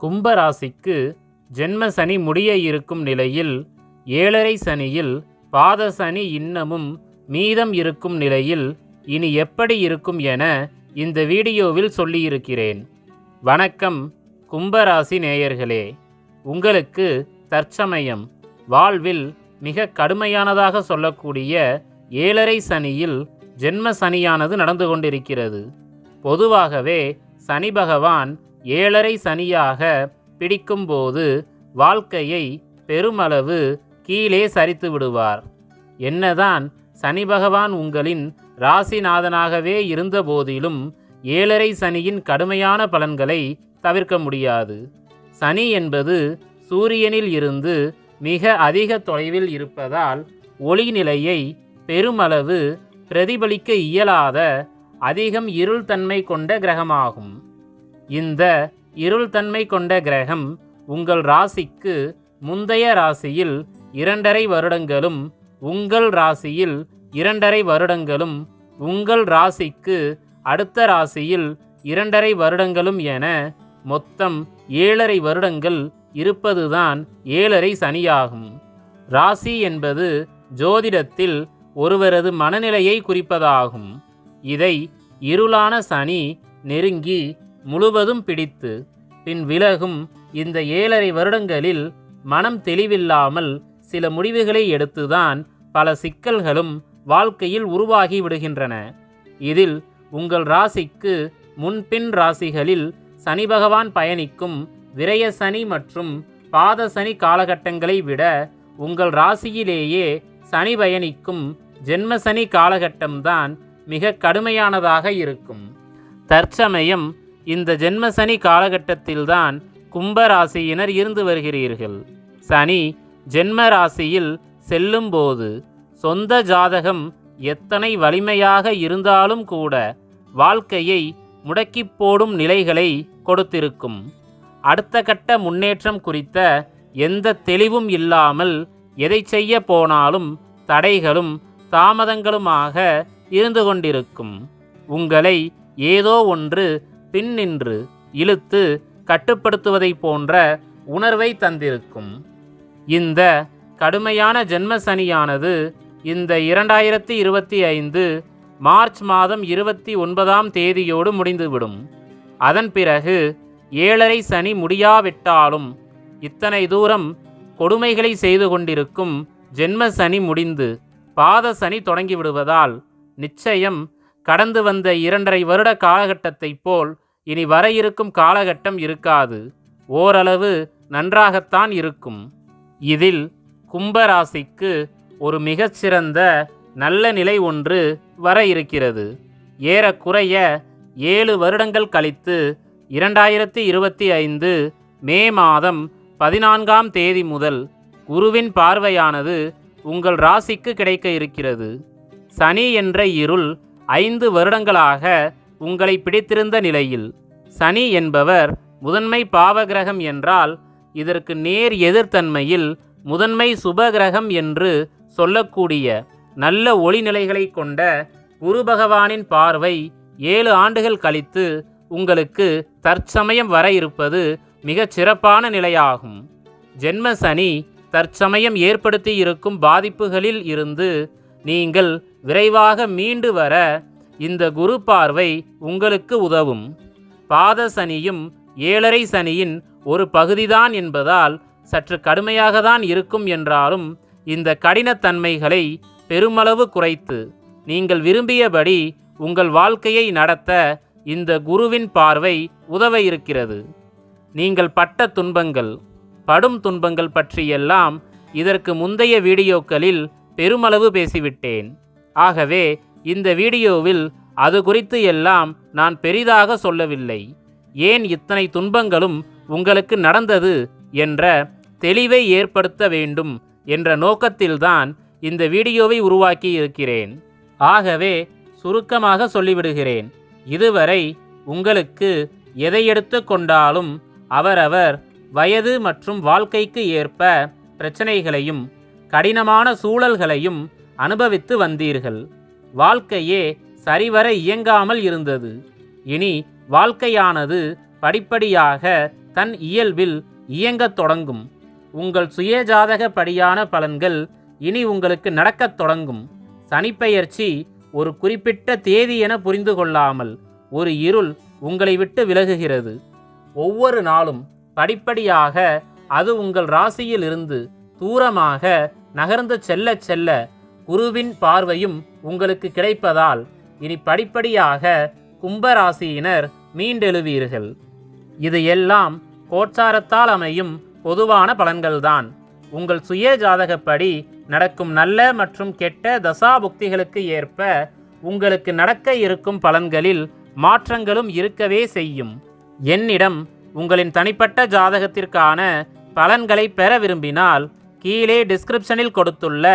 கும்பராசிக்கு ஜென்ம சனி முடிய இருக்கும் நிலையில் ஏழரை சனியில் பாத சனி இன்னமும் மீதம் இருக்கும் நிலையில் இனி எப்படி இருக்கும் என இந்த வீடியோவில் சொல்லியிருக்கிறேன். வணக்கம் கும்பராசி நேயர்களே. உங்களுக்கு தற்சமயம் வாழ்வில் மிக கடுமையானதாக சொல்லக்கூடிய ஏழரை சனியில் ஜென்ம சனியானது நடந்து கொண்டிருக்கிறது. பொதுவாகவே சனி பகவான் ஏழரை சனியாக பிடிக்கும்போது வாழ்க்கையை பெருமளவு கீழே சரித்து விடுவார். என்னதான் சனி பகவான் உங்களின் ராசிநாதனாகவே இருந்தபோதிலும் ஏழரை சனியின் கடுமையான பலன்களை தவிர்க்க முடியாது. சனி என்பது சூரியனில் இருந்து மிக அதிக தொலைவில் இருப்பதால் ஒளி நிலையை பெருமளவு பிரதிபலிக்க இயலாத அதிகம் இருள்தன்மை கொண்ட கிரகமாகும். இந்த இருள்தன்மை கொண்ட கிரகம் உங்கள் ராசிக்கு முந்தைய ராசியில் இரண்டரை வருடங்களும் உங்கள் ராசியில் இரண்டரை வருடங்களும் உங்கள் ராசிக்கு அடுத்த ராசியில் இரண்டரை வருடங்களும் என மொத்தம் ஏழரை வருடங்கள் இருப்பதுதான் ஏழரை சனியாகும். ராசி என்பது ஜோதிடத்தில் ஒருவரது மனநிலையை குறிப்பதாகும். இதை இருளான சனி நெருங்கி முழுவதும் பிடித்து பின் விலகும் இந்த ஏழரை வருடங்களில் மனம் தெளிவில்லாமல் சில முடிவுகளை எடுத்துதான் பல சிக்கல்களும் வாழ்க்கையில் உருவாகி விடுகின்றன. இதில் உங்கள் ராசிக்கு முன்பின் ராசிகளில் சனி பகவான் பயணிக்கும் விரய சனி மற்றும் பாத சனி காலகட்டங்களை விட உங்கள் ராசியிலேயே சனி பயணிக்கும் ஜென்ம சனி காலகட்டம்தான் மிக கடுமையானதாக இருக்கும். தற்சமயம் இந்த ஜென்ம சனி காலகட்டத்தில்தான் கும்பராசியினர் இருந்து வருகிறீர்கள். சனி ஜென்ம ராசியில் செல்லும்போது சொந்த ஜாதகம் எத்தனை வலிமையாக இருந்தாலும் கூட வாழ்க்கையை முடக்கிப் போடும் நிலைகளை கொடுத்திருக்கும். அடுத்த கட்ட முன்னேற்றம் குறித்த எந்த தெளிவும் இல்லாமல் எதை செய்ய போனாலும் தடைகளும் தாமதங்களுமாக இருந்து கொண்டிருக்கும். உங்களை ஏதோ ஒன்று பின்னின்று இழுத்து கட்டுப்படுத்துவதை போன்ற உணர்வை தந்திருக்கும். இந்த கடுமையான ஜென்ம சனியானது இந்த இரண்டாயிரத்தி இருபத்தி ஐந்து மார்ச் மாதம் இருபத்தி ஒன்பதாம் தேதியோடு முடிந்துவிடும். அதன் பிறகு ஏழரை சனி முடியாவிட்டாலும் இத்தனை தூரம் கொடுமைகளை செய்து கொண்டிருக்கும் ஜென்ம சனி முடிந்து பாத சனி தொடங்கிவிடுவதால் நிச்சயம் கடந்து வந்த இரண்டரை வருட காலகட்டத்தைப் போல் இனி வர இருக்கும் காலகட்டம் இருக்காது. ஓரளவு நன்றாகத்தான் இருக்கும். இதில் கும்பராசிக்கு ஒரு மிகச்சிறந்த நல்ல நிலை ஒன்று வர இருக்கிறது ஏறக்குறைய ஏழு வருடங்கள் கழித்து இரண்டாயிரத்தி இருபத்தி ஐந்து மே மாதம் பதினான்காம் தேதி முதல் குருவின் பார்வையானது உங்கள் ராசிக்கு கிடைக்க இருக்கிறது. சனி என்ற இருள் ஐந்து வருடங்களாக உங்களை பிடித்திருந்த நிலையில் சனி என்பவர் முதன்மை பாவகிரகம் என்றால் இதற்கு நேர் எதிர்த்தன்மையில் முதன்மை சுபகிரகம் என்று சொல்லக்கூடிய நல்ல ஒளிநிலைகளை கொண்ட குரு பகவானின் பார்வை ஏழு ஆண்டுகள் கழித்து உங்களுக்கு தற்சமயம் வர இருப்பது மிகச் சிறப்பான நிலையாகும். ஜென்ம சனி தற்சமயம் ஏற்படுத்தி இருக்கும் பாதிப்புகளில் இருந்து நீங்கள் விரைவாக மீண்டு வர இந்த குரு பார்வை உங்களுக்கு உதவும். பாத சனியும் ஏழரை சனியின் ஒரு பகுதிதான் என்பதால் சற்று கடுமையாக தான் இருக்கும் என்றாலும் இந்த கடினத்தன்மைகளை பெருமளவு குறைத்து நீங்கள் விரும்பியபடி உங்கள் வாழ்க்கையை நடத்த இந்த குருவின் பார்வை உதவ இருக்கிறது. நீங்கள் பட்ட துன்பங்கள் படும் துன்பங்கள் பற்றியெல்லாம் இதற்கு முந்தைய வீடியோக்களில் பெருமளவு பேசிவிட்டேன். ஆகவே இந்த வீடியோவில் அது குறித்து எல்லாம் நான் பெரிதாக சொல்லவில்லை. ஏன் இத்தனை துன்பங்களும் உங்களுக்கு நடந்தது என்ற தெளிவை ஏற்படுத்த வேண்டும் என்ற நோக்கத்தில்தான் இந்த வீடியோவை உருவாக்கி இருக்கிறேன். ஆகவே சுருக்கமாக சொல்லிவிடுகிறேன். இதுவரை உங்களுக்கு எதை எடுத்து கொண்டாலும் அவரவர் வயது மற்றும் வாழ்க்கைக்கு ஏற்ப பிரச்சனைகளையும் கடினமான சூழல்களையும் அனுபவித்து வந்தீர்கள். வாழ்க்கையே சரிவர இயங்காமல் இருந்தது. இனி வாழ்க்கையானது படிப்படியாக தன் இயல்பில் இயங்கத் தொடங்கும். உங்கள் சுயஜாதகப்படியான பலன்கள் இனி உங்களுக்கு நடக்கத் தொடங்கும். சனிப்பெயர்ச்சி ஒரு குறிப்பிட்ட தேதி என புரிந்து கொள்ளாமல் ஒரு இருள் உங்களை விட்டு விலகுகிறது. ஒவ்வொரு நாளும் படிப்படியாக அது உங்கள் ராசியில் இருந்து தூரமாக நகர்ந்து செல்ல செல்ல குருவின் பார்வையும் உங்களுக்கு கிடைப்பதால் இனி படிப்படியாக கும்பராசியினர் மீண்டெழுவீர்கள். இது எல்லாம் கோச்சாரத்தால் அமையும் பொதுவான பலன்கள்தான். உங்கள் சுய ஜாதகப்படி நடக்கும் நல்ல மற்றும் கெட்ட தசாபுக்திகளுக்கு ஏற்ப உங்களுக்கு நடக்க இருக்கும் பலன்களில் மாற்றங்களும் இருக்கவே செய்யும். என்னிடம் உங்களின் தனிப்பட்ட ஜாதகத்திற்கான பலன்களை பெற விரும்பினால் கீழே டிஸ்கிரிப்ஷனில் கொடுத்துள்ள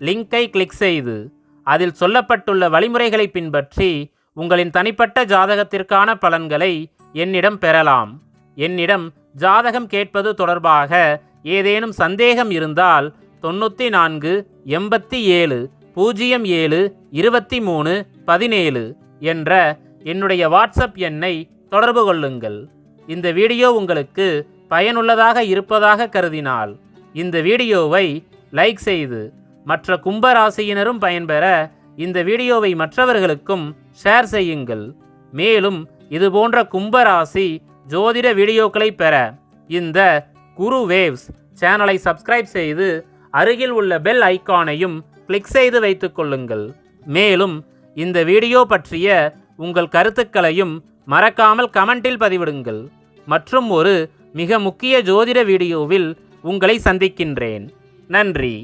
லிங்கை கிளிக் செய்து அதில் சொல்லப்பட்டுள்ள வழிமுறைகளை பின்பற்றி உங்களின் தனிப்பட்ட ஜாதகத்திற்கான பலன்களை என்னிடம் பெறலாம். என்னிடம் ஜாதகம் கேட்பது தொடர்பாக ஏதேனும் சந்தேகம் இருந்தால் தொண்ணூற்றி நான்கு எண்பத்தி ஏழு பூஜ்ஜியம் ஏழு இருபத்தி மூணு பதினேழு என்ற என்னுடைய வாட்ஸ்அப் எண்ணை தொடர்பு கொள்ளுங்கள். இந்த வீடியோ உங்களுக்கு பயனுள்ளதாக இருப்பதாக கருதினால் இந்த வீடியோவை லைக் செய்து மற்ற கும்பராசியினரும் பயன்பெற இந்த வீடியோவை மற்றவர்களுக்கும் ஷேர் செய்யுங்கள். மேலும் இதுபோன்ற கும்பராசி ஜோதிட வீடியோக்களை பெற இந்த குரு வேவ்ஸ் சேனலை சப்ஸ்கிரைப் செய்து அருகில் உள்ள பெல் ஐகானையும் கிளிக் செய்து வைத்துக் கொள்ளுங்கள். மேலும் இந்த வீடியோ பற்றிய உங்கள் கருத்துக்களையும் மறக்காமல் கமெண்டில் பதிவிடுங்கள். மற்றும் ஒரு மிக முக்கிய ஜோதிட வீடியோவில் உங்களை சந்திக்கின்றேன். நன்றி.